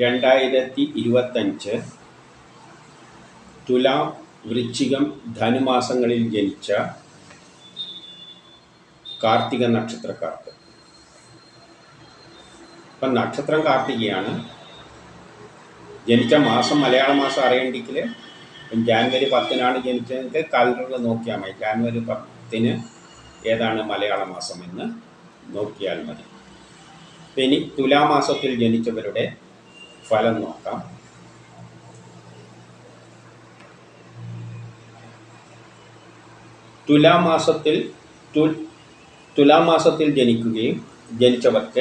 രണ്ടായിരത്തി ഇരുപത്തഞ്ച് തുലാം വൃശ്ചികം ധനുമാസങ്ങളിൽ ജനിച്ച കാർത്തിക നക്ഷത്രക്കാർക്ക്. ഇപ്പം നക്ഷത്രം കാർത്തികയാണ്. ജനിച്ച മാസം മലയാള മാസം അറിയണ്ടെങ്കിൽ ജാനുവരി പത്തിനാണ് ജനിച്ചതെങ്കിൽ കലണ്ടറിൽ നോക്കിയാൽ മതി. ജാനുവരി പത്തിന് ഏതാണ് മലയാള മാസം എന്ന് നോക്കിയാൽ മതി. ഇനി തുലാമാസത്തിൽ ജനിച്ചവരുടെ ഫലം നോക്കാം. തുലാമാസത്തിൽ തുലാമാസത്തിൽ ജനിക്കുകയും ജനിച്ചവർക്ക്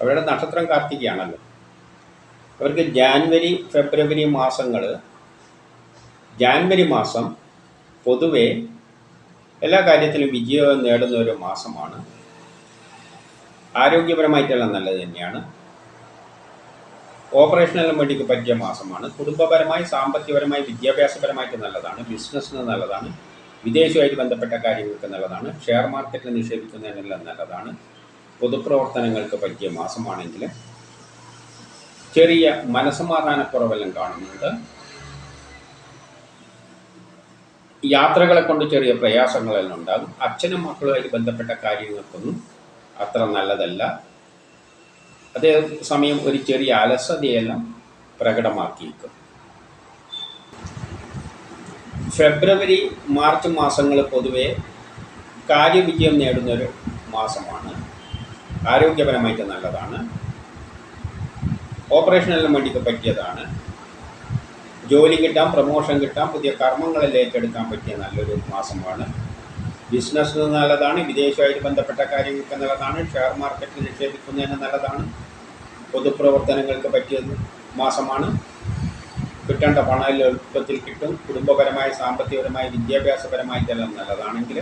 അവരുടെ നക്ഷത്രം കാർത്തികയാണല്ലോ. അവർക്ക് ജാൻവരി ഫെബ്രുവരി മാസങ്ങൾ ജാൻവരി മാസം പൊതുവെ എല്ലാ കാര്യത്തിലും വിജയം നേടുന്ന ഒരു മാസമാണ്. ആരോഗ്യപരമായിട്ടെല്ലാം നല്ലത് തന്നെയാണ്. ഓപ്പറേഷനെല്ലാം വേണ്ടിക്ക് പറ്റിയ മാസമാണ്. കുടുംബപരമായി സാമ്പത്തികപരമായി വിദ്യാഭ്യാസപരമായിട്ട് നല്ലതാണ് ബിസിനസ്സിന് നല്ലതാണ് വിദേശവുമായിട്ട് ബന്ധപ്പെട്ട കാര്യങ്ങൾക്ക് നല്ലതാണ് ഷെയർ മാർക്കറ്റിൽ നിക്ഷേപിക്കുന്നതിനെല്ലാം നല്ലതാണ് പൊതുപ്രവർത്തനങ്ങൾക്ക് പറ്റിയ മാസമാണെങ്കിൽ ചെറിയ മനസ്സമാധാനക്കുറവെല്ലാം കാണുന്നുണ്ട്. യാത്രകളെ കൊണ്ട് ചെറിയ പ്രയാസങ്ങളെല്ലാം ഉണ്ടാകും. അച്ഛനും മക്കളുമായിട്ട് ബന്ധപ്പെട്ട കാര്യങ്ങൾക്കൊന്നും അത്ര നല്ലതല്ല. അതേ സമയം ഒരു ചെറിയ അലസതയെല്ലാം പ്രകടമാക്കിയിരിക്കും ഫെബ്രുവരി മാർച്ച് മാസങ്ങൾ പൊതുവെ കാര്യവിജയം നേടുന്നൊരു മാസമാണ്. ആരോഗ്യപരമായിട്ട് നല്ലതാണ്. ഓപ്പറേഷനെല്ലാം വേണ്ടിയിട്ട് പറ്റിയതാണ്. ജോലി കിട്ടാം പ്രമോഷൻ കിട്ടാം പുതിയ കർമ്മങ്ങളിൽ ഏറ്റെടുക്കാൻ പറ്റിയ നല്ലൊരു മാസമാണ്. ബിസിനസ്സിന് നല്ലതാണ് വിദേശമായിട്ട് ബന്ധപ്പെട്ട കാര്യങ്ങൾക്ക് നല്ലതാണ് ഷെയർ മാർക്കറ്റിൽ നിക്ഷേപിക്കുന്നതിന് നല്ലതാണ് പൊതുപ്രവർത്തനങ്ങൾക്ക് പറ്റിയ മാസമാണ്. കിട്ടേണ്ട പണം എളുപ്പത്തിൽ കിട്ടും കുടുംബപരമായി സാമ്പത്തികപരമായി വിദ്യാഭ്യാസപരമായിട്ടെല്ലാം നല്ലതാണെങ്കിൽ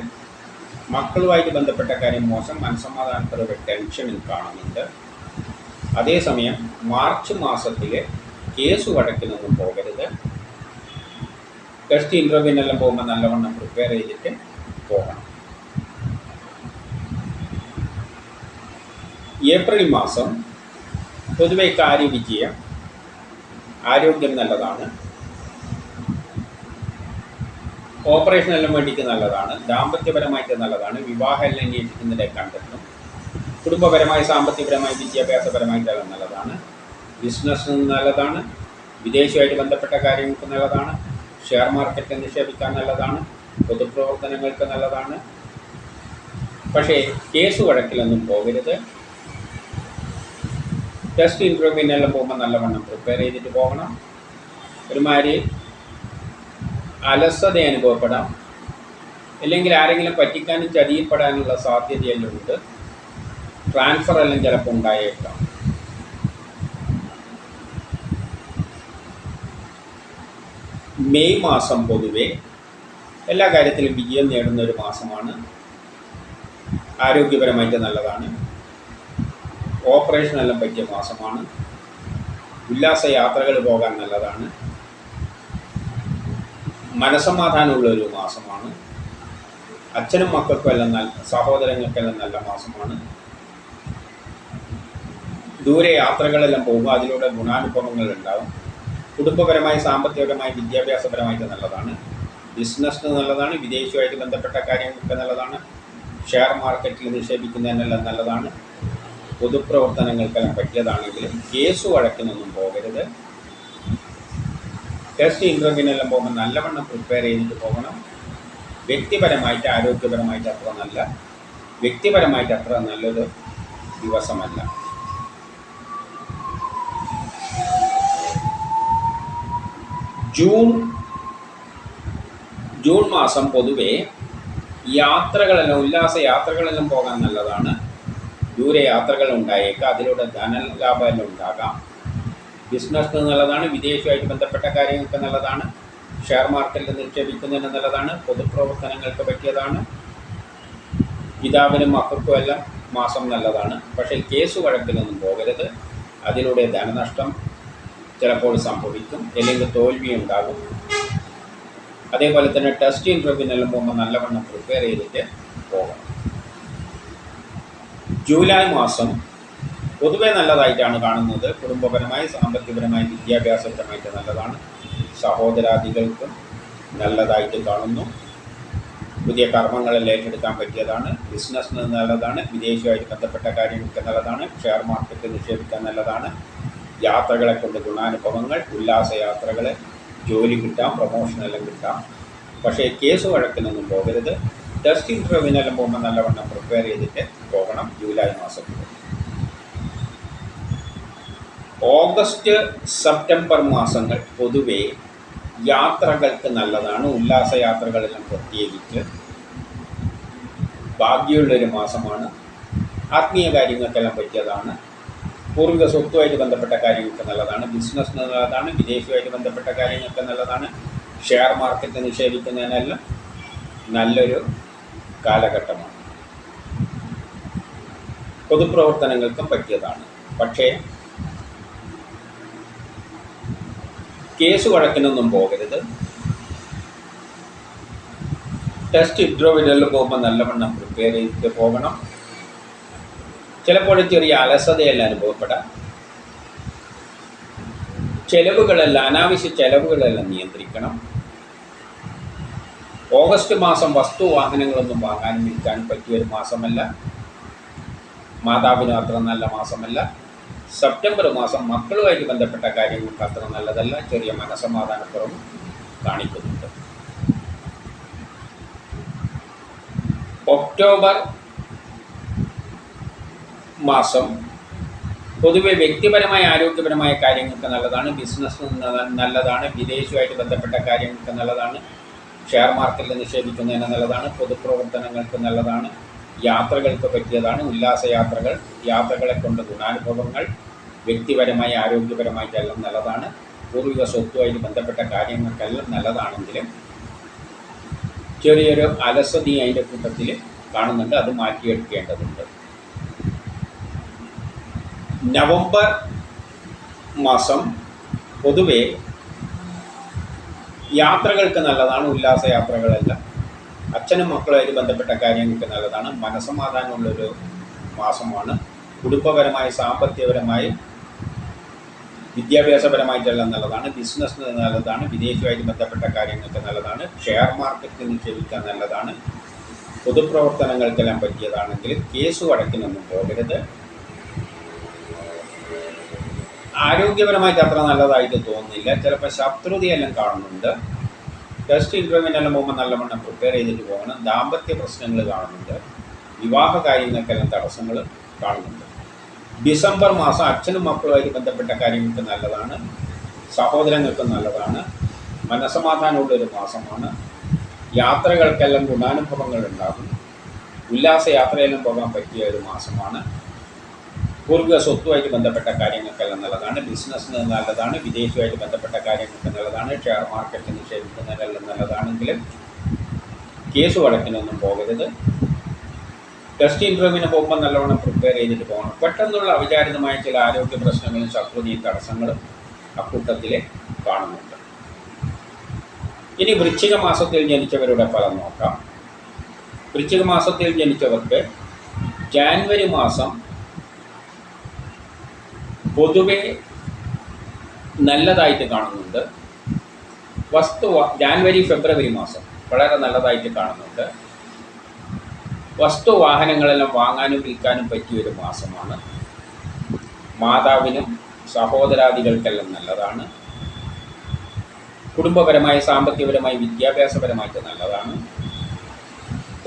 മക്കളുമായിട്ട് ബന്ധപ്പെട്ട കാര്യം മോശം മനസ്സമാധാനത്തിലൊരു ടെൻഷനിൽ കാണുന്നുണ്ട്. അതേസമയം മാർച്ച് മാസത്തിലെ കേസ് വഴക്കിനൊന്നും പോകരുത്. ടെസ്റ്റ് ഇന്റർവ്യൂവിനെല്ലാം പോകുമ്പോൾ നല്ലവണ്ണം പ്രിപ്പയർ ചെയ്തിട്ട് പോകണം. ഏപ്രിൽ മാസം പൊതുവെ കാര്യവിജയം ആരോഗ്യം നല്ലതാണ്. ഓപ്പറേഷനെല്ലാം വേണ്ടിക്ക് നല്ലതാണ്. ദാമ്പത്യപരമായിട്ട് നല്ലതാണ്. വിവാഹ എല്ലാം അന്വേഷിക്കുന്നതിന്റെ കണ്ടെത്തും. കുടുംബപരമായി സാമ്പത്തികപരമായി വിദ്യാഭ്യാസപരമായിട്ടെല്ലാം നല്ലതാണ്. ബിസിനസ്സിന് നല്ലതാണ്. വിദേശമായിട്ട് ബന്ധപ്പെട്ട കാര്യങ്ങൾക്ക് നല്ലതാണ്. ഷെയർ മാർക്കറ്റ് നിക്ഷേപിക്കാൻ നല്ലതാണ്. പൊതുപ്രവർത്തനങ്ങൾക്ക് നല്ലതാണ്. പക്ഷേ കേസ് വഴക്കിലൊന്നും പോകരുത്. ടെസ്റ്റ് ഇന്റർവ്യൂവിനെല്ലാം പോകുമ്പോൾ നല്ലവണ്ണം പ്രിപ്പയർ ചെയ്തിട്ട് പോകണം. ഒരുമാതിരി അലസത അനുഭവപ്പെടാം. അല്ലെങ്കിൽ ആരെങ്കിലും പറ്റിക്കാനും ചതിയപ്പെടാനുള്ള സാധ്യതയെല്ലാം ഉണ്ട്. ട്രാൻസ്ഫർ എല്ലാം ചിലപ്പോൾ ഉണ്ടായേക്കാം. മെയ് മാസം പൊതുവെ എല്ലാ കാര്യത്തിലും വിജയം നേടുന്ന ഒരു മാസമാണ്. ആരോഗ്യപരമായിട്ട് നല്ലതാണ്. ഓപ്പറേഷനെല്ലാം പറ്റിയ മാസമാണ്. ഉല്ലാസ യാത്രകൾ പോകാൻ നല്ലതാണ്. മനസമാധാനമുള്ള ഒരു മാസമാണ്. അച്ഛനും മക്കൾക്കും എല്ലാം നല്ല സഹോദരങ്ങൾക്കെല്ലാം നല്ല മാസമാണ്. ദൂരെ യാത്രകളെല്ലാം പോകുമ്പോൾ അതിലൂടെ ഗുണാനുഭവങ്ങൾ ഉണ്ടാകും കുടുംബപരമായി സാമ്പത്തികപരമായി വിദ്യാഭ്യാസപരമായിട്ട് നല്ലതാണ്. ബിസിനസ്സിന് നല്ലതാണ് വിദേശവുമായിട്ട് ബന്ധപ്പെട്ട കാര്യങ്ങളൊക്കെ നല്ലതാണ്. ഷെയർ മാർക്കറ്റിൽ നിക്ഷേപിക്കുന്നതിനെല്ലാം നല്ലതാണ്. പൊതുപ്രവർത്തനങ്ങൾക്കെല്ലാം പറ്റിയതാണെങ്കിലും കേസ് വഴക്കിനൊന്നും പോകരുത്. ടെസ്റ്റ് ഇന്റർവ്യൂവിനെല്ലാം പോകുമ്പോൾ നല്ലവണ്ണം പ്രിപ്പയർ ചെയ്തിട്ട് പോകണം. വ്യക്തിപരമായിട്ട് ആരോഗ്യപരമായിട്ട് അത്ര നല്ല വ്യക്തിപരമായിട്ട് അത്ര നല്ലൊരു ദിവസമല്ല. ജൂൺ ജൂൺ മാസം പൊതുവെ യാത്രകളെല്ലാം ഉല്ലാസ യാത്രകളെല്ലാം പോകാൻ നല്ലതാണ്. ദൂരെ യാത്രകൾ ഉണ്ടായേക്കാം അതിലൂടെ ധനലാഭം ഉണ്ടാകാം ബിസിനസ് നല്ലതാണ് വിദേശവുമായിട്ട് ബന്ധപ്പെട്ട കാര്യങ്ങൾക്ക് നല്ലതാണ് ഷെയർ മാർക്കറ്റിൽ നിക്ഷേപിക്കുന്നതിന് നല്ലതാണ് പൊതുപ്രവർത്തനങ്ങൾക്ക് പറ്റിയതാണ് പിതാവിനും മക്കൾക്കും എല്ലാം മാസം നല്ലതാണ്. പക്ഷേ കേസ് വഴക്കിലൊന്നും പോകരുത് അതിലൂടെ ധനനഷ്ടം ചിലപ്പോൾ സംഭവിക്കും അല്ലെങ്കിൽ തോൽവി ഉണ്ടാകും അതേപോലെ തന്നെ ടെസ്റ്റ് ഇന്റർവ്യൂവിനെല്ലാം പോകുമ്പോൾ നല്ലവണ്ണം പ്രിപ്പയർ ചെയ്തിട്ട് പോകണം. ജൂലൈ മാസം പൊതുവെ നല്ലതായിട്ടാണ് കാണുന്നത്. കുടുംബപരമായി സാമ്പത്തികപരമായി വിദ്യാഭ്യാസപരമായിട്ട് നല്ലതാണ്. സഹോദരാദികൾക്കും നല്ലതായിട്ട് കാണുന്നു. പുതിയ കർമ്മങ്ങളിൽ ഏറ്റെടുക്കാൻ പറ്റിയതാണ്. ബിസിനസ്സിന് നല്ലതാണ്. വിദേശവുമായിട്ട് ബന്ധപ്പെട്ട കാര്യങ്ങൾക്ക് നല്ലതാണ്. ഷെയർ മാർക്കറ്റ് നിക്ഷേപിക്കാൻ നല്ലതാണ്. യാത്രകളെ കൊണ്ട് ഗുണാനുഭവങ്ങൾ ഉല്ലാസയാത്രകൾ ജോലി കിട്ടാം പ്രൊമോഷനെല്ലാം കിട്ടാം. പക്ഷേ കേസ് വഴക്കിനൊന്നും പോകരുത്. ടെസ്റ്റ് ഇന്റർവ്യൂവിനെല്ലാം പോകുമ്പോൾ നല്ലവണ്ണം പ്രിപ്പയർ ചെയ്തിട്ട് പോകണം ജൂലൈ മാസത്തിൽ ഓഗസ്റ്റ് സെപ്റ്റംബർ മാസങ്ങൾ പൊതുവേ യാത്രകൾക്ക് നല്ലതാണ്. ഉല്ലാസയാത്രകളെല്ലാം പ്രത്യേകിച്ച് ഭാഗ്യമുള്ളൊരു മാസമാണ്. ആത്മീയ കാര്യങ്ങൾക്കെല്ലാം പറ്റിയതാണ്. പൂർവിക സ്വത്തുമായിട്ട് ബന്ധപ്പെട്ട കാര്യങ്ങൾക്ക് നല്ലതാണ്. ബിസിനസ്സിന് നല്ലതാണ്. വിദേശവുമായിട്ട് ബന്ധപ്പെട്ട കാര്യങ്ങൾക്ക് നല്ലതാണ്. ഷെയർ മാർക്കറ്റ് നിക്ഷേപിക്കുന്നതിനെല്ലാം നല്ലൊരു കാലഘട്ടമാണ്. പൊതുപ്രവർത്തനങ്ങൾക്കും പറ്റിയതാണ്. പക്ഷേ കേസ് വഴക്കിനൊന്നും പോകരുത്. ടെസ്റ്റ് ഇൻട്രോവിഡലിൽ പോകുമ്പോൾ നല്ലവണ്ണം പ്രിപ്പയർ ചെയ്തിട്ട് പോകണം. ചിലപ്പോൾ ചെറിയ അലസതയെല്ലാം അനുഭവപ്പെടാം. ചെലവുകളെല്ലാം അനാവശ്യ ചെലവുകളെല്ലാം നിയന്ത്രിക്കണം. ഓഗസ്റ്റ് മാസം വസ്തു വാഹനങ്ങളൊന്നും വാങ്ങാനും പറ്റിയ ഒരു മാസമല്ല. മാതാവിനും അത്ര നല്ല മാസമല്ല. സെപ്റ്റംബർ മാസം മക്കളുമായിട്ട് ബന്ധപ്പെട്ട കാര്യങ്ങൾക്ക് അത്ര നല്ലതല്ല. ചെറിയ മനസമാധാനക്കുറവ് കാണിക്കുന്നുണ്ട്. ഒക്ടോബർ മാസം പൊതുവെ വ്യക്തിപരമായ ആരോഗ്യപരമായ കാര്യങ്ങൾക്ക് നല്ലതാണ്. ബിസിനസ് നല്ലതാണ്. വിദേശവുമായിട്ട് ബന്ധപ്പെട്ട കാര്യങ്ങൾക്ക് നല്ലതാണ്. ഷെയർ മാർക്കറ്റിൽ നിക്ഷേപിക്കുന്നതിന് നല്ലതാണ് പൊതുപ്രവർത്തനങ്ങൾക്ക് നല്ലതാണ് യാത്രകൾക്ക് പറ്റിയതാണ് ഉല്ലാസയാത്രകൾ യാത്രകളെ കൊണ്ട് ഗുണാനുഭവങ്ങൾ വ്യക്തിപരമായി ആരോഗ്യപരമായിട്ടെല്ലാം നല്ലതാണ് പൂർവിക സ്വത്തുമായിട്ട് ബന്ധപ്പെട്ട കാര്യങ്ങൾക്കെല്ലാം നല്ലതാണെങ്കിലും ചെറിയൊരു അലസതി അതിന്റെ കൂട്ടത്തിൽ കാണുന്നുണ്ട് അത് മാറ്റിയെടുക്കേണ്ടതുണ്ട്. നവംബർ മാസം പൊതുവെ യാത്രകൾക്ക് നല്ലതാണ് ഉല്ലാസ യാത്രകളല്ല. അച്ഛനും മക്കളുമായിട്ട് ബന്ധപ്പെട്ട കാര്യങ്ങൾക്ക് നല്ലതാണ്. മനസമാധാനമുള്ളൊരു മാസമാണ്. കുടുംബപരമായി സാമ്പത്തികപരമായി വിദ്യാഭ്യാസപരമായിട്ടെല്ലാം നല്ലതാണ്. ബിസിനസ്സിന് നല്ലതാണ്. വിദേശവുമായിട്ട് ബന്ധപ്പെട്ട കാര്യങ്ങൾക്ക് നല്ലതാണ്. ഷെയർ മാർക്കറ്റിൽ നിക്ഷേപിക്കാൻ നല്ലതാണ്. പൊതുപ്രവർത്തനങ്ങൾക്കെല്ലാം പറ്റിയതാണെങ്കിൽ കേസ് വടക്കിനൊന്നും പോകരുത്. ആരോഗ്യപരമായിട്ട് അത്ര നല്ലതായിട്ട് തോന്നുന്നില്ല. ചിലപ്പോൾ ശത്രുതയെല്ലാം കാണുന്നുണ്ട്. ടെസ്റ്റ് ഇന്റർവ്യൂവിനെല്ലാം പോകുമ്പോൾ നല്ലവണ്ണം പ്രിപ്പയർ ചെയ്തിട്ട് പോകണം. ദാമ്പത്യ പ്രശ്നങ്ങൾ കാണുന്നുണ്ട്. വിവാഹ കാര്യങ്ങൾക്കെല്ലാം തടസ്സങ്ങൾ കാണുന്നുണ്ട്. ഡിസംബർ മാസം അച്ഛനും മക്കളുമായിട്ട് ബന്ധപ്പെട്ട കാര്യങ്ങൾക്ക് നല്ലതാണ്. സഹോദരങ്ങൾക്ക് നല്ലതാണ്. മനസമാധാനമുള്ളൊരു മാസമാണ്. യാത്രകൾക്കെല്ലാം ഗുണാനുഭവങ്ങൾ ഉണ്ടാകും ഉല്ലാസയാത്രയെല്ലാം പോകാൻ പറ്റിയ ഒരു മാസമാണ്. പൂർവിക സ്വത്തുമായിട്ട് ബന്ധപ്പെട്ട കാര്യങ്ങൾക്കെല്ലാം നല്ലതാണ്. ബിസിനസ്സിന് നല്ലതാണ്. വിദേശവുമായിട്ട് ബന്ധപ്പെട്ട കാര്യങ്ങൾക്ക് നല്ലതാണ്. ഷെയർ മാർക്കറ്റ് നിക്ഷേപിക്കുന്നതിനെല്ലാം നല്ലതാണെങ്കിലും കേസ് വഴക്കിനൊന്നും പോകരുത്. ടെസ്റ്റ് ഇന്റർവ്യൂവിന് പോകുമ്പോൾ നല്ലവണ്ണം പ്രിപ്പയർ ചെയ്തിട്ട് പോകണം. പെട്ടെന്നുള്ള അവിചാരിതമായ ചില ആരോഗ്യ പ്രശ്നങ്ങളും ശത്രുതയും തടസ്സങ്ങളും അക്കൂട്ടത്തിൽ കാണുന്നുണ്ട്. ഇനി വൃശ്ചിക മാസത്തിൽ ജനിച്ചവരുടെ ഫലം നോക്കാം. വൃശ്ചിക മാസത്തിൽ ജനിച്ചവർക്ക് ജാനുവരി മാസം പൊതുവെ നല്ലതായിട്ട് കാണുന്നുണ്ട്. വസ്തു ജാനുവരി ഫെബ്രുവരി മാസം വളരെ നല്ലതായിട്ട് കാണുന്നുണ്ട്. വസ്തു വാഹനങ്ങളെല്ലാം വാങ്ങാനും വിൽക്കാനും പറ്റിയ ഒരു മാസമാണ്. മാതാവിനും സഹോദരാദികൾക്കെല്ലാം നല്ലതാണ്. കുടുംബപരമായി സാമ്പത്തികപരമായി വിദ്യാഭ്യാസപരമായിട്ട് നല്ലതാണ്.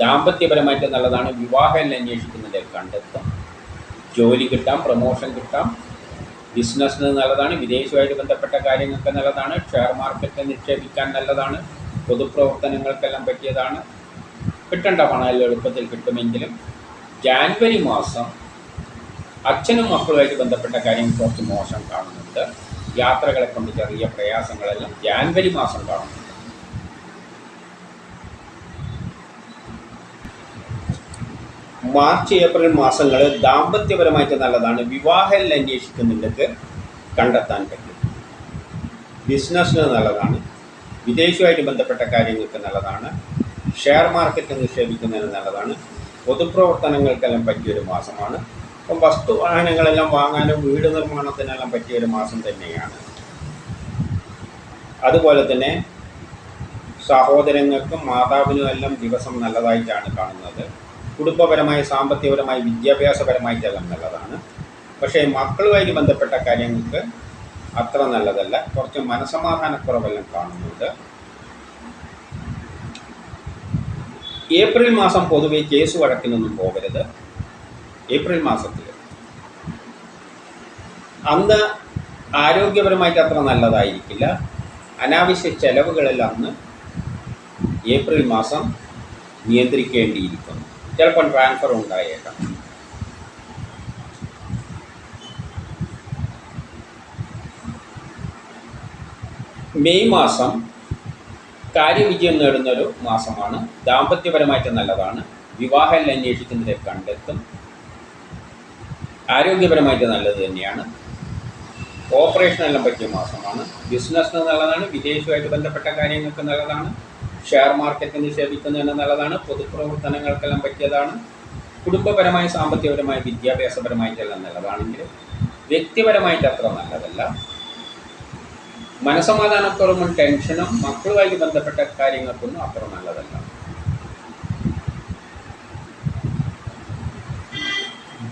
ദാമ്പത്യപരമായിട്ട് നല്ലതാണ്. വിവാഹം അന്വേഷിക്കുന്നതിൽ കണ്ടെത്തും. ജോലി കിട്ടാം പ്രമോഷൻ കിട്ടാം. ബിസിനസ്സിന് നല്ലതാണ് വിദേശവുമായിട്ട് ബന്ധപ്പെട്ട കാര്യങ്ങൾക്ക് നല്ലതാണ് ഷെയർ മാർക്കറ്റിൽ നിക്ഷേപിക്കാൻ നല്ലതാണ് പൊതുപ്രവർത്തനങ്ങൾക്കെല്ലാം പറ്റിയതാണ്. കിട്ടേണ്ട പണം എളുപ്പത്തിൽ കിട്ടുമെങ്കിലും ജാനുവരി മാസം അച്ഛനും മക്കളുമായിട്ട് ബന്ധപ്പെട്ട കാര്യങ്ങൾ കുറച്ച് മോശം കാണുന്നുണ്ട്. യാത്രകളെ കൊണ്ട് ചെറിയ പ്രയാസങ്ങളെല്ലാം ജാനുവരി മാസം കാണുന്നുണ്ട്. മാർച്ച് ഏപ്രിൽ മാസങ്ങൾ ദാമ്പത്യപരമായിട്ട് നല്ലതാണ്. വിവാഹം അന്വേഷിക്കുന്നുണ്ടെങ്കിൽ കണ്ടെത്താൻ പറ്റും. ബിസിനസ്സിന് നല്ലതാണ്. വിദേശവുമായിട്ട് ബന്ധപ്പെട്ട കാര്യങ്ങൾക്ക് നല്ലതാണ്. ഷെയർ മാർക്കറ്റ് നിക്ഷേപിക്കുന്നതിന് നല്ലതാണ്. പൊതുപ്രവർത്തനങ്ങൾക്കെല്ലാം പറ്റിയൊരു മാസമാണ്. അപ്പം വസ്തു വാഹനങ്ങളെല്ലാം വാങ്ങാനും വീട് നിർമ്മാണത്തിനെല്ലാം പറ്റിയൊരു മാസം തന്നെയാണ്. അതുപോലെ തന്നെ സഹോദരങ്ങൾക്കും മാതാവിനും എല്ലാം ദിവസം നല്ലതായിട്ടാണ് കാണുന്നത്. കുടുംബപരമായി സാമ്പത്തികപരമായി വിദ്യാഭ്യാസപരമായിട്ടെല്ലാം നല്ലതാണ്. പക്ഷേ മക്കളുമായി ബന്ധപ്പെട്ട കാര്യങ്ങൾക്ക് അത്ര നല്ലതല്ല. കുറച്ച് മനസമാധാനക്കുറവെല്ലാം കാണുന്നുണ്ട്. ഏപ്രിൽ മാസം പൊതുവെ കേസ് വഴക്കിനൊന്നും പോകരുത്. ഏപ്രിൽ മാസത്തിൽ അന്ന് ആരോഗ്യപരമായിട്ട് അത്ര നല്ലതായിരിക്കില്ല. അനാവശ്യ ചെലവുകളെല്ലാം അന്ന് ഏപ്രിൽ മാസം നിയന്ത്രിക്കേണ്ടിയിരിക്കുന്നു. ചിലപ്പോൾ ട്രാൻസ്ഫർ ഉണ്ടായേക്കാം. മെയ് മാസം കാര്യവിജയം നേടുന്നൊരു മാസമാണ്. ദാമ്പത്യപരമായിട്ട് നല്ലതാണ്. വിവാഹം അന്വേഷിക്കുന്നതിനെ കണ്ടെത്തും. ആരോഗ്യപരമായിട്ട് നല്ലത് തന്നെയാണ്. ഓപ്പറേഷനെല്ലാം പറ്റിയ മാസമാണ്. ബിസിനസ്സിന് നല്ലതാണ്. വിദേശവുമായിട്ട് ബന്ധപ്പെട്ട കാര്യങ്ങൾക്ക് നല്ലതാണ്. ഷെയർ മാർക്കറ്റ് നിക്ഷേപിക്കുന്നു എന്നുള്ളതാണ് പൊതുപ്രവർത്തനങ്ങൾക്കെല്ലാം പറ്റിയതാണ്. കുടുംബപരമായി സാമ്പത്തികപരമായി വിദ്യാഭ്യാസപരമായിട്ടെല്ലാം നല്ലതാണെങ്കിൽ വ്യക്തിപരമായിട്ട് അത്ര നല്ലതല്ല. മനസമാധാനക്കുറവും ടെൻഷനും മക്കളുമായി ബന്ധപ്പെട്ട കാര്യങ്ങൾക്കൊന്നും അത്ര നല്ലതല്ല.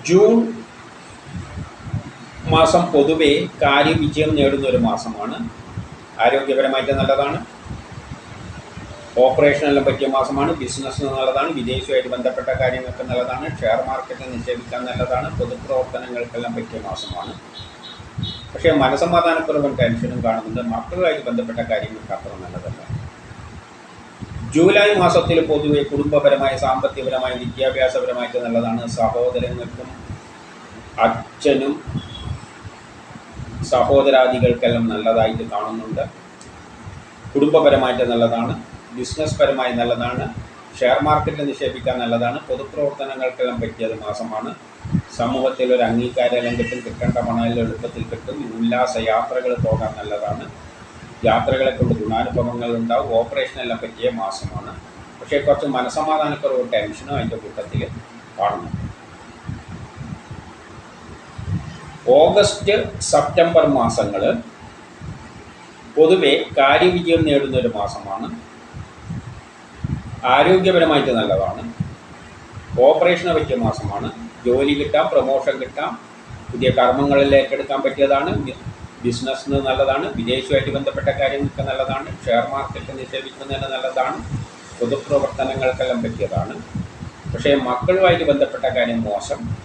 ജൂൺ മാസം പൊതുവേ കാര്യവിജയം നേടുന്ന ഒരു മാസമാണ്. ആരോഗ്യപരമായിട്ട് നല്ലതാണ്. ഓപ്പറേഷനെല്ലാം പറ്റിയ മാസമാണ്. ബിസിനസ് നല്ലതാണ്. വിദേശവുമായിട്ട് ബന്ധപ്പെട്ട കാര്യങ്ങൾക്ക് നല്ലതാണ്. ഷെയർ മാർക്കറ്റിൽ നിക്ഷേപിക്കാൻ നല്ലതാണ്. പൊതുപ്രവർത്തനങ്ങൾക്കെല്ലാം പറ്റിയ മാസമാണ്. പക്ഷേ മനസമാധാനക്കുറവും ടെൻഷനും കാണുന്നുണ്ട്. മക്കളുമായിട്ട് ബന്ധപ്പെട്ട കാര്യങ്ങൾക്ക് അത്ര നല്ലതല്ല. ജൂലൈ മാസത്തിൽ പൊതുവെ കുടുംബപരമായ സാമ്പത്തികപരമായ വിദ്യാഭ്യാസപരമായിട്ട് നല്ലതാണ്. സഹോദരങ്ങൾക്കും അച്ഛനും സഹോദരാദികൾക്കെല്ലാം നല്ലതായിട്ട് കാണുന്നുണ്ട്. കുടുംബപരമായിട്ട് നല്ലതാണ്. ബിസിനസ് പരമായി നല്ലതാണ്. ഷെയർ മാർക്കറ്റിൽ നിക്ഷേപിക്കാൻ നല്ലതാണ്. പൊതുപ്രവർത്തനങ്ങൾക്കെല്ലാം പറ്റിയത് മാസമാണ്. സമൂഹത്തിൽ ഒരു അംഗീകാര കിട്ടും കിട്ടേണ്ട പണമെല്ലാം എളുപ്പത്തിൽ കിട്ടും. ഉല്ലാസ യാത്രകൾ പോകാൻ നല്ലതാണ്. യാത്രകളെ കൊണ്ട് ഗുണാനുഭവങ്ങൾ ഉണ്ടാവും. ഓപ്പറേഷനെല്ലാം പറ്റിയ മാസമാണ്. പക്ഷേ കുറച്ച് മനസമാധാനക്കുറവ് ടെൻഷനും അതിന്റെ കൂട്ടത്തിൽ കാണുന്നു. ഓഗസ്റ്റ് സെപ്റ്റംബർ മാസങ്ങൾ പൊതുവെ കാര്യവിജയം നേടുന്ന ഒരു മാസമാണ്. ആരോഗ്യപരമായിട്ട് നല്ലതാണ്. ഓപ്പറേഷന് പറ്റിയ മാസമാണ്. ജോലി കിട്ടാം പ്രൊമോഷൻ കിട്ടാം. പുതിയ കർമ്മങ്ങളിൽ ഏറ്റെടുക്കാൻ പറ്റിയതാണ്. ബിസിനസ്സിന് നല്ലതാണ്. വിദേശവുമായിട്ട് ബന്ധപ്പെട്ട കാര്യങ്ങൾക്ക് നല്ലതാണ്. ഷെയർ മാർക്കറ്റ് നിക്ഷേപിക്കുന്നതിന് നല്ലതാണ്. പൊതുപ്രവർത്തനങ്ങൾക്കെല്ലാം പറ്റിയതാണ്. പക്ഷേ മക്കളുമായിട്ട് ബന്ധപ്പെട്ട കാര്യം മോശം.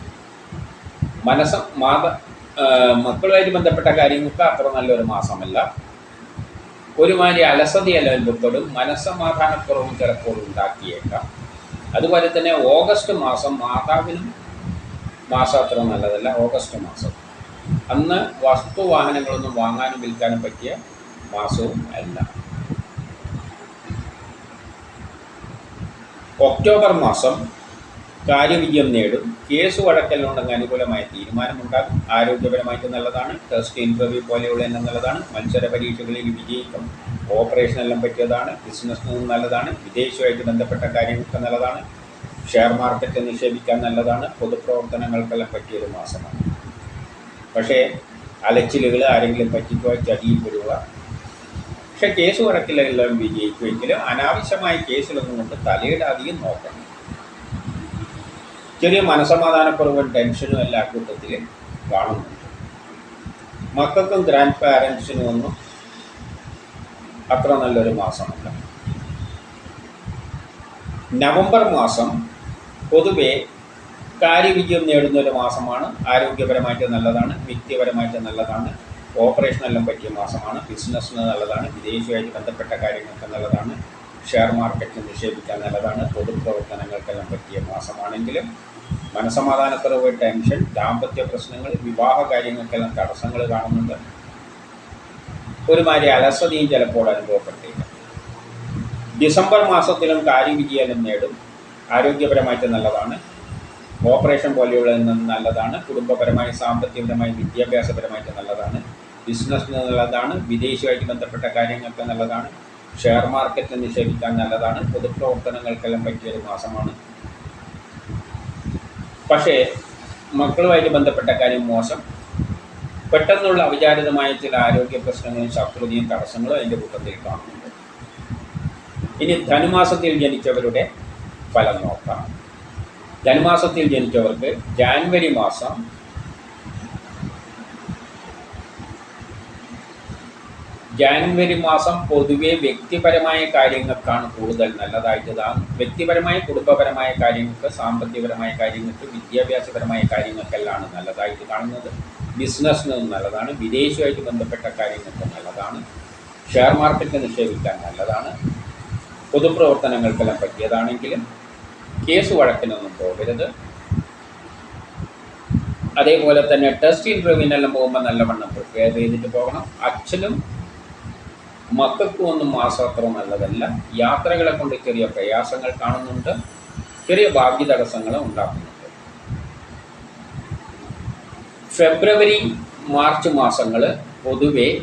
മനസ്സ മാത മക്കളുമായിട്ട് ബന്ധപ്പെട്ട കാര്യങ്ങൾക്ക് അത്ര നല്ലൊരു മാസമല്ല. ഒരുമാതിരി അലസതയല്ല അനുഭവപ്പെടും മനസ്സമാധാനക്കുറവും ചിലപ്പോൾ ഉണ്ടാക്കിയേക്കാം. അതുപോലെ തന്നെ ഓഗസ്റ്റ് മാസം മാതാവിനും മാസം അത്ര നല്ലതല്ല ഓഗസ്റ്റ് മാസം. അന്ന് വസ്തു വാഹനങ്ങളൊന്നും വാങ്ങാനും വിൽക്കാനും പറ്റിയ മാസവും അല്ല. ഒക്ടോബർ മാസം കാര്യവിജയം നേടും. കേസ് വഴക്കലിനുണ്ടെങ്കിൽ അനുകൂലമായ തീരുമാനമുണ്ടാകും. ആരോഗ്യപരമായിട്ട് നല്ലതാണ്. ടെസ്റ്റ് ഇന്റർവ്യൂ പോലെയുള്ള എണ്ണം നല്ലതാണ്. മത്സര പരീക്ഷകളിൽ വിജയിക്കും. ഓപ്പറേഷനെല്ലാം പറ്റിയതാണ്. ബിസിനസ് നല്ലതാണ്. വിദേശവുമായിട്ട് ബന്ധപ്പെട്ട കാര്യങ്ങൾക്ക് നല്ലതാണ്. ഷെയർ മാർക്കറ്റ് നിക്ഷേപിക്കാൻ നല്ലതാണ്. പൊതുപ്രവർത്തനങ്ങൾക്കെല്ലാം പറ്റിയൊരു മാസമാണ്. പക്ഷേ അലച്ചിലുകൾ ആരെങ്കിലും പറ്റിക്കുക ചതിയിൽ പെടുക. പക്ഷേ കേസ് വഴക്കിലെല്ലാം വിജയിക്കുമെങ്കിലും അനാവശ്യമായ കേസിലൊന്നും കൊണ്ട് തലയിടാതെയും നോക്കണം. ചെറിയ മനസമാധാനക്കുറവും ടെൻഷനും എല്ലാ കൂട്ടത്തിൽ കാണുന്നുണ്ട് മക്കൾക്കും ഗ്രാൻഡ് പാരൻസിനും ഒന്നും അത്ര നല്ലൊരു മാസമല്ല. നവംബർ മാസം പൊതുവെ കാര്യവിജയം നേടുന്ന ഒരു മാസമാണ്. ആരോഗ്യപരമായിട്ട് നല്ലതാണ് വ്യക്തിപരമായിട്ട് നല്ലതാണ് ഓപ്പറേഷനെല്ലാം പറ്റിയ മാസമാണ് ബിസിനസ്സിന് നല്ലതാണ് വിദേശവുമായിട്ട് ബന്ധപ്പെട്ട കാര്യങ്ങൾക്ക് നല്ലതാണ്. ഷെയർ മാർക്കറ്റിൽ നിക്ഷേപിക്കാൻ നല്ലതാണ്. പൊതുപ്രവർത്തനങ്ങൾക്കെല്ലാം പറ്റിയ മാസമാണെങ്കിലും മനസമാധാനക്കുറവ് ടെൻഷൻ ദാമ്പത്യ പ്രശ്നങ്ങൾ വിവാഹ കാര്യങ്ങൾക്കെല്ലാം തടസ്സങ്ങൾ കാണുന്നുണ്ട്. ഒരുമാതിരി അലസതയും ചിലപ്പോൾ അനുഭവപ്പെട്ടേക്കാം ഡിസംബർ മാസത്തിലും കാര്യവിജയം നേടും. ആരോഗ്യപരമായിട്ട് നല്ലതാണ്. ഓപ്പറേഷൻ പോലെയുള്ള നല്ലതാണ്. കുടുംബപരമായി സാമ്പത്തികപരമായി വിദ്യാഭ്യാസപരമായിട്ട് നല്ലതാണ്. ബിസിനസ്സിന് നല്ലതാണ്. വിദേശമായിട്ട് ബന്ധപ്പെട്ട കാര്യങ്ങൾക്ക് നല്ലതാണ്. ഷെയർ മാർക്കറ്റ് നിക്ഷേപിക്കാൻ നല്ലതാണ്. പൊതുപ്രവർത്തനങ്ങൾക്കെല്ലാം പറ്റിയൊരു മാസമാണ്. പക്ഷേ മക്കളുമായിട്ട് ബന്ധപ്പെട്ട കാര്യം മോശം. പെട്ടെന്നുള്ള അവിചാരിതമായ ചില ആരോഗ്യ പ്രശ്നങ്ങളും ശത്രുതയും തടസ്സങ്ങളും അതിന്റെ കൂട്ടത്തിൽ കാണുന്നുണ്ട്. ഇനി ധനുമാസത്തിൽ ജനിച്ചവരുടെ ഫലം നോക്കാം. ധനുമാസത്തിൽ ജനിച്ചവർക്ക് ജാനുവരി മാസം ജാനുവരി മാസം പൊതുവെ വ്യക്തിപരമായ കാര്യങ്ങൾക്കാണ് കൂടുതൽ നല്ലതായിട്ട് വ്യക്തിപരമായ കുടുംബപരമായ കാര്യങ്ങൾക്ക് സാമ്പത്തികപരമായ കാര്യങ്ങൾക്ക് വിദ്യാഭ്യാസപരമായ കാര്യങ്ങൾക്കെല്ലാം നല്ലതായിട്ട് കാണുന്നത്. ബിസിനസ്സിന് നല്ലതാണ്. വിദേശവുമായിട്ട് ബന്ധപ്പെട്ട കാര്യങ്ങൾക്ക് നല്ലതാണ്. ഷെയർ മാർക്കറ്റിൽ നിക്ഷേപിക്കാൻ നല്ലതാണ്. പൊതുപ്രവർത്തനങ്ങൾക്കെല്ലാം പറ്റിയതാണെങ്കിലും കേസ് വഴക്കിനൊന്നും പോകരുത്. അതേപോലെ തന്നെ ടെസ്റ്റ് ഇന്റർവ്യൂവിനെല്ലാം പോകുമ്പോൾ നല്ലവണ്ണം പ്രിപ്പയർ ചെയ്തിട്ട് പോകണം. അച്ഛനും മക്കൾക്കും ഒന്നും മാസത്ര നല്ലതല്ല യാത്രകളെ കൊണ്ട് ചെറിയ പ്രയാസങ്ങൾ കാണുന്നുണ്ട്. ചെറിയ ഭാഗ്യ തടസ്സങ്ങൾ ഉണ്ടാക്കുന്നുണ്ട്. ഫെബ്രുവരി മാർച്ച് മാസങ്ങൾ പൊതുവെ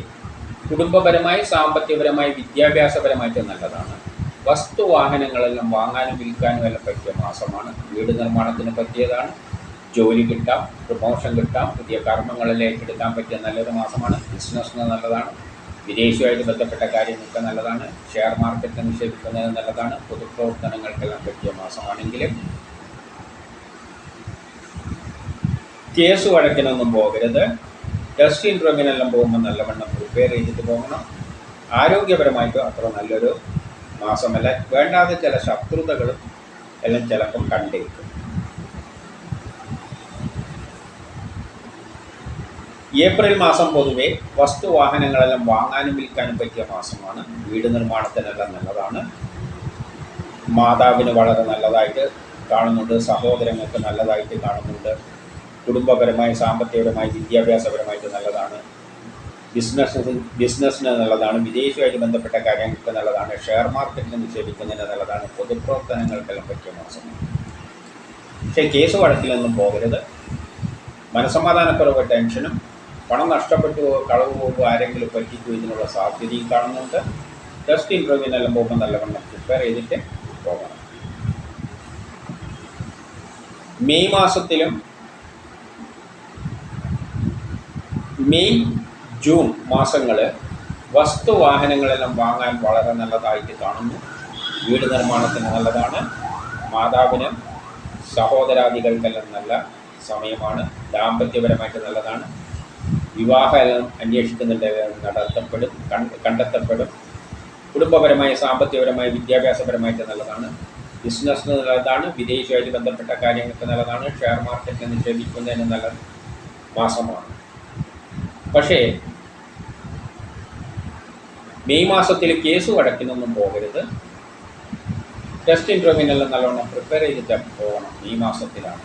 കുടുംബപരമായി സാമ്പത്തികപരമായി വിദ്യാഭ്യാസപരമായിട്ട് നല്ലതാണ്. വസ്തു വാഹനങ്ങളെല്ലാം വാങ്ങാനും വിൽക്കാനും എല്ലാം പറ്റിയ മാസമാണ്. വീട് നിർമ്മാണത്തിന് പറ്റിയതാണ്. ജോലി കിട്ടാം പ്രൊമോഷൻ കിട്ടാം പുതിയ കർമ്മങ്ങളിൽ ഏറ്റെടുക്കാൻ പറ്റിയ നല്ലൊരു മാസമാണ്. ബിസിനസ്സിന് നല്ലതാണ്. വിദേശവുമായിട്ട് ബന്ധപ്പെട്ട കാര്യങ്ങൾക്ക് നല്ലതാണ്. ഷെയർ മാർക്കറ്റ് നിക്ഷേപിക്കുന്നത് നല്ലതാണ്. പൊതുപ്രവർത്തനങ്ങൾക്കെല്ലാം പറ്റിയ മാസമാണെങ്കിലും കേസ് വഴക്കിനൊന്നും പോകരുത്. ടെസ്റ്റ് ഇൻട്രോമിനെല്ലാം പോകുമ്പോൾ നല്ലവണ്ണം പ്രിപ്പയർ ചെയ്തിട്ട് പോകണം. ആരോഗ്യപരമായിട്ട് അത്ര നല്ലൊരു മാസമല്ല. വേണ്ടാതെ ചില ശത്രുതകളും എല്ലാം ചിലപ്പം കണ്ടേക്കും. ഏപ്രിൽ മാസം പൊതുവെ വസ്തുവാഹനങ്ങളെല്ലാം വാങ്ങാനും വിൽക്കാനും പറ്റിയ മാസമാണ്. വീട് നിർമ്മാണത്തിനെല്ലാം നല്ലതാണ്. മാതാവിന് വളരെ നല്ലതായിട്ട് കാണുന്നുണ്ട്. സഹോദരങ്ങൾക്ക് നല്ലതായിട്ട് കാണുന്നുണ്ട്. കുടുംബപരമായി സാമ്പത്തികപരമായി വിദ്യാഭ്യാസപരമായിട്ട് നല്ലതാണ്. ബിസിനസ് ബിസിനസ്സിന് നല്ലതാണ്. വിദേശമായിട്ട് ബന്ധപ്പെട്ട കാര്യങ്ങൾക്ക് നല്ലതാണ്. ഷെയർ മാർക്കറ്റിൽ നിക്ഷേപിക്കുന്നതിന് നല്ലതാണ്. പൊതുപ്രവർത്തനങ്ങൾക്കെല്ലാം പറ്റിയ മാസം പക്ഷേ കേസ് വഴക്കിലൊന്നും പോകരുത്. മനസമാധാനക്കുറവ് ടെൻഷനും പണം നഷ്ടപ്പെട്ടു കളവ് പോകുമ്പോൾ ആരെങ്കിലും പറ്റിച്ചു ഇതിനുള്ള സാധ്യതയും കാണുന്നുണ്ട്. ടെസ്റ്റ് ഇന്റർവ്യൂവിനെല്ലാം പോകുമ്പോൾ നല്ലവണ്ണം പ്രിപ്പയർ ചെയ്തിട്ട് പോകണം. മെയ് മാസത്തിലും മെയ് ജൂൺ മാസങ്ങൾ വസ്തുവാഹനങ്ങളെല്ലാം വാങ്ങാൻ വളരെ നല്ലതായിട്ട് കാണുന്നു. വീട് നിർമ്മാണത്തിന് നല്ലതാണ്. മാതാവിന് സഹോദരാദികൾക്കെല്ലാം നല്ല സമയമാണ്. ദാമ്പത്യപരമായിട്ട് നല്ലതാണ്. വിവാഹം അന്വേഷിക്കുന്നുണ്ട് നടത്തപ്പെടും കണ്ട് കണ്ടെത്തപ്പെടും. കുടുംബപരമായ സാമ്പത്തികപരമായ വിദ്യാഭ്യാസപരമായിട്ട് നല്ലതാണ്. ബിസിനസ് നല്ലതാണ് വിദേശമായിട്ട് ബന്ധപ്പെട്ട കാര്യങ്ങൾക്ക് നല്ലതാണ് ഷെയർ മാർക്കറ്റിൽ നിക്ഷേപിക്കുന്നതിന് നല്ല മാസമാണ് പക്ഷേ മെയ് മാസത്തിൽ കേസ് വഴക്കിനൊന്നും പോകരുത്. ടെസ്റ്റ് ഇന്റർവ്യൂവിനെല്ലാം നല്ലോണം പ്രിപ്പയർ ചെയ്തിട്ട് പോകണം മെയ് മാസത്തിലാണ്.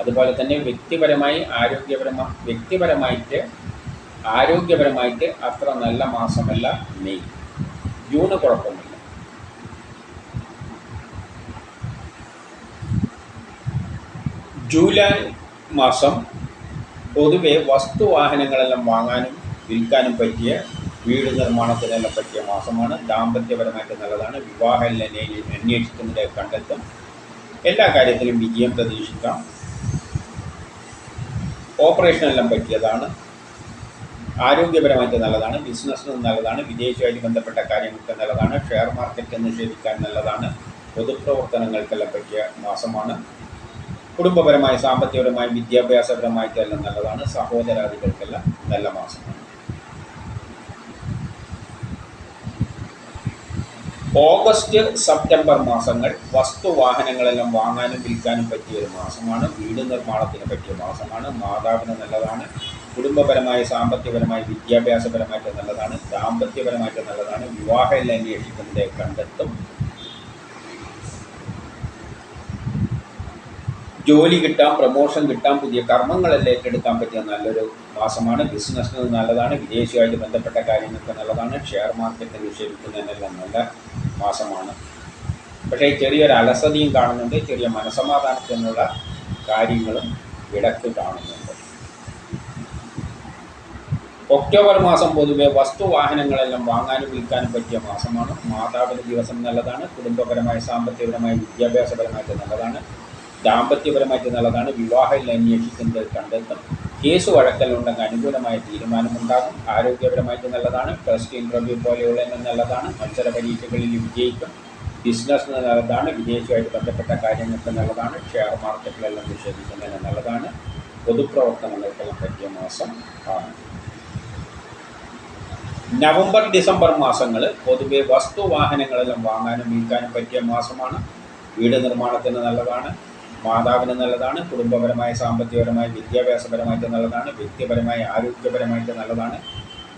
അതുപോലെ തന്നെ വ്യക്തിപരമായി ആരോഗ്യപരമായി വ്യക്തിപരമായിട്ട് ആരോഗ്യപരമായിട്ട് അത്ര നല്ല മാസമല്ല മെയ്. ജൂണ് കുഴപ്പമില്ല ജൂലൈ മാസം പൊതുവെ വസ്തുവാഹനങ്ങളെല്ലാം വാങ്ങാനും വിൽക്കാനും പറ്റിയ വീട് നിർമ്മാണത്തിനെല്ലാം പറ്റിയ മാസമാണ്. ദാമ്പത്യപരമായിട്ട് നല്ലതാണ്. വിവാഹം അന്വേഷിക്കുന്നതിനെ കണ്ടെത്തും. എല്ലാ കാര്യത്തിലും വിജയം പ്രതീക്ഷിക്കാം. ഓപ്പറേഷനെല്ലാം പറ്റിയതാണ്. ആരോഗ്യപരമായിട്ട് നല്ലതാണ് ബിസിനസ്സിന് നല്ലതാണ് വിദേശവുമായിട്ട് ബന്ധപ്പെട്ട കാര്യങ്ങൾക്ക് നല്ലതാണ് ഷെയർ മാർക്കറ്റ് നിഷേധിക്കാൻ നല്ലതാണ് പൊതുപ്രവർത്തനങ്ങൾക്കെല്ലാം പറ്റിയ മാസമാണ്. കുടുംബപരമായി സാമ്പത്തികപരമായി വിദ്യാഭ്യാസപരമായിട്ടെല്ലാം നല്ലതാണ് സഹോദരാദികൾക്കെല്ലാം നല്ല മാസമാണ്. ഓഗസ്റ്റ് സെപ്റ്റംബർ മാസങ്ങൾ വസ്തുവാഹനങ്ങളെല്ലാം വാങ്ങാനും വിൽക്കാനും പറ്റിയ ഒരു മാസമാണ്. വീട് നിർമ്മാണത്തിന് പറ്റിയ മാസമാണ്. മാതാവിന് നല്ലതാണ്. കുടുംബപരമായി സാമ്പത്തികപരമായി വിദ്യാഭ്യാസപരമായിട്ട് നല്ലതാണ്. ദാമ്പത്യപരമായിട്ട് നല്ലതാണ്. വിവാഹ അന്വേഷിക്കുന്നത് കണ്ടെത്തും. ജോലി കിട്ടാം പ്രമോഷൻ കിട്ടാം പുതിയ കർമ്മങ്ങളെല്ലാം ഏറ്റെടുക്കാൻ പറ്റിയ നല്ലൊരു മാസമാണ്. ബിസിനസ്സിന് നല്ലതാണ്. വിദേശവുമായിട്ട് ബന്ധപ്പെട്ട കാര്യങ്ങൾക്ക് നല്ലതാണ്. ഷെയർ മാർക്കറ്റിൽ നിക്ഷേപിക്കുന്നതിനെല്ലാം നല്ല മാസമാണ് പക്ഷേ ചെറിയൊരു അലസതയും കാണുന്നുണ്ട്. ചെറിയ മനസമാധാനത്തിനുള്ള കാര്യങ്ങളും ഇടയ്ക്ക് കാണുന്നുണ്ട്. ഒക്ടോബർ മാസം പൊതുവെ വസ്തുവാഹനങ്ങളെല്ലാം വാങ്ങാനും വിൽക്കാനും പറ്റിയ മാസമാണ്. മാതാവിന് ദിവസം നല്ലതാണ്. കുടുംബപരമായി സാമ്പത്തികപരമായി വിദ്യാഭ്യാസപരമായിട്ട് നല്ലതാണ്. ദാമ്പത്യപരമായിട്ട് നല്ലതാണ്. വിവാഹം അന്വേഷിക്കുന്നത് കണ്ടെത്തും കേസ് വഴക്കലുണ്ടെങ്കിൽ അനുകൂലമായ തീരുമാനമുണ്ടാകും. ആരോഗ്യപരമായിട്ട് നല്ലതാണ്. ടെസ്റ്റ് ഇന്റർവ്യൂ പോലെയുള്ള നല്ലതാണ്. മത്സര പരീക്ഷകളിൽ വിജയിക്കും. ബിസിനസ് നല്ലതാണ്. വിദേശമായിട്ട് ബന്ധപ്പെട്ട കാര്യങ്ങൾക്ക് നല്ലതാണ്. ഷെയർ മാർക്കറ്റിലെല്ലാം നിക്ഷേപിക്കുന്നതിന് നല്ലതാണ്. പൊതുപ്രവർത്തനങ്ങൾക്കെല്ലാം പറ്റിയ മാസം ആണ്. നവംബർ ഡിസംബർ മാസങ്ങൾ പൊതുവെ വസ്തുവാഹനങ്ങളെല്ലാം വാങ്ങാനും വിൽക്കാനും പറ്റിയ മാസമാണ്. വീട് നിർമ്മാണത്തിന് നല്ലതാണ്. മാതാവിന് നല്ലതാണ് കുടുംബപരമായ സാമ്പത്തികപരമായ വിദ്യാഭ്യാസപരമായിട്ട് നല്ലതാണ് വ്യക്തിപരമായ ആരോഗ്യപരമായിട്ട് നല്ലതാണ്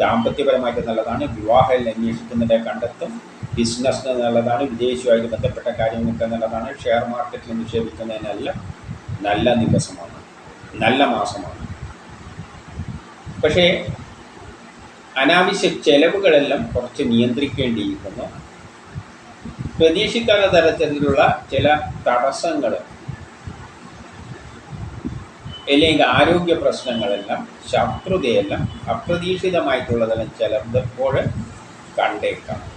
ദാമ്പത്യപരമായിട്ട് നല്ലതാണ് വിവാഹം അന്വേഷിക്കുന്നതിനെ കണ്ടെത്തും ബിസിനസ്സിന് നല്ലതാണ് വിദേശവുമായിട്ട് ബന്ധപ്പെട്ട കാര്യങ്ങൾക്ക് നല്ലതാണ് ഷെയർ മാർക്കറ്റിൽ നിക്ഷേപിക്കുന്നതിനല്ല നല്ല ദിവസമാണ് നല്ല മാസമാണ്. പക്ഷേ അനാവശ്യ ചെലവുകളെല്ലാം കുറച്ച് നിയന്ത്രിക്കേണ്ടിയിരിക്കുന്നു. പ്രതീക്ഷിക്കാത്ത തരത്തിലുള്ള ചില തടസ്സങ്ങൾ അല്ലെങ്കിൽ ആരോഗ്യ പ്രശ്നങ്ങളെല്ലാം ശത്രുതയെല്ലാം അപ്രതീക്ഷിതമായിട്ടുള്ളതെല്ലാം ചിലപ്പോൾ കണ്ടേക്കാം.